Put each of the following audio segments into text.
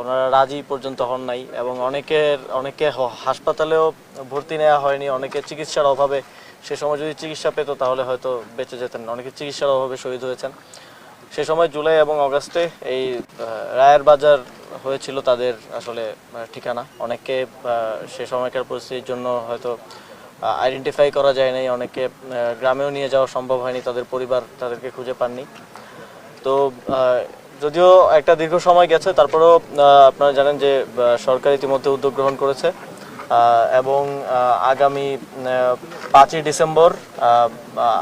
ওনারা রাজি পর্যন্ত হন নাই এবং অনেকের, অনেকে হাসপাতালেও ভর্তি নেওয়া হয়নি, অনেকে চিকিৎসার অভাবে সে সময় যদি চিকিৎসা পেত তাহলে হয়তো বেঁচে যেতেন অনেকে চিকিৎসার অভাবে শহীদ হয়েছেন। সে সময় জুলাই এবং অগাস্টে এই রায়ের বাজার হয়েছিল তাদের আসলে ঠিকানা। অনেকে সে সময়কার পরিস্থিতির জন্য হয়তো আইডেন্টিফাই করা যায় নাই। অনেকে গ্রামেও নিয়ে যাওয়া সম্ভব হয়নি। তাদের পরিবার তাদেরকে খুঁজে পাননি। তো যদিও একটা দীর্ঘ সময় গেছে, তারপরেও আপনারা জানেন যে সরকার ইতিমধ্যে উদ্যোগ গ্রহণ করেছে। এবং আগামী পাঁচই ডিসেম্বর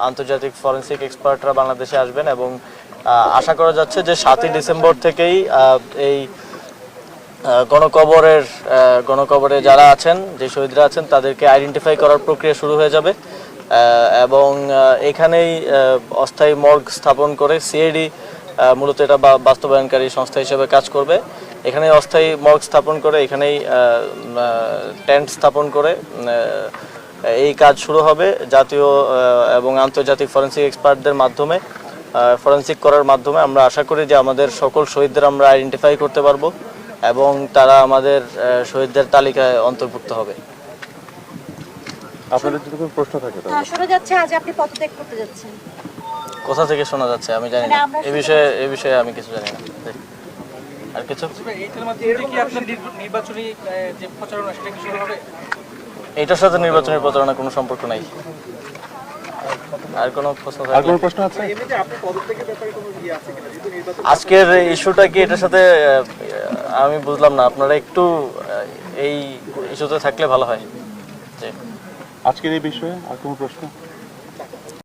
আন্তর্জাতিক ফরেন্সিক এক্সপার্টরা বাংলাদেশে আসবেন এবং আশা করা যাচ্ছে যে সাতই ডিসেম্বর থেকেই এই গণকবরের গণকবরে যারা আছেন, যে শহীদরা আছেন, তাদেরকে আইডেন্টিফাই করার প্রক্রিয়া শুরু হয়ে যাবে। এবং এখানেই অস্থায়ী মর্গ স্থাপন করে সিআইডি মূলত এটা বা- বাস্তবায়নকারী সংস্থা হিসেবে কাজ করবে। এখানে অস্থায়ী মর্গ স্থাপন করে এখানেই টেন্ট স্থাপন করে এই কাজ শুরু হবে। জাতীয় এবং আন্তর্জাতিক ফরেন্সিক এক্সপার্টদের মাধ্যমে ফরেন্সিক করার মাধ্যমে আমরা আশা করি যে আমাদের সকল শহীদদের আমরা আইডেন্টিফাই করতে পারব এবং তারা আমাদের শহীদদের তালিকায় অন্তর্ভুক্ত হবে। আপনাদের যদি কোনো প্রশ্ন থাকে তাহলে। আহ, শোনা যাচ্ছে আজ আপনি পদত্যাগ করতে যাচ্ছেন। কোথা থেকে শোনা যাচ্ছে আমি জানি মানে না আমরা এই বিষয়ে এই বিষয়ে আমি কিছু জানি না। আর কিছু? এইটার আপনার নির্বাচনী যে প্রচারণা সেটা কি শুরু হবে? এটার সাথে নির্বাচনের প্রচারণা কোনো সম্পর্ক নাই। আর কোনো প্রশ্ন আর কোনো প্রশ্ন আছে? ইয়ে আজকের ইস্যুটা কি এটার সাথে আমি বুঝলাম না। আপনারা একটু এই ইস্যুতে থাকলে ভালো হয়। জি। আজকের এই বিষয়ে আর কোনো প্রশ্ন?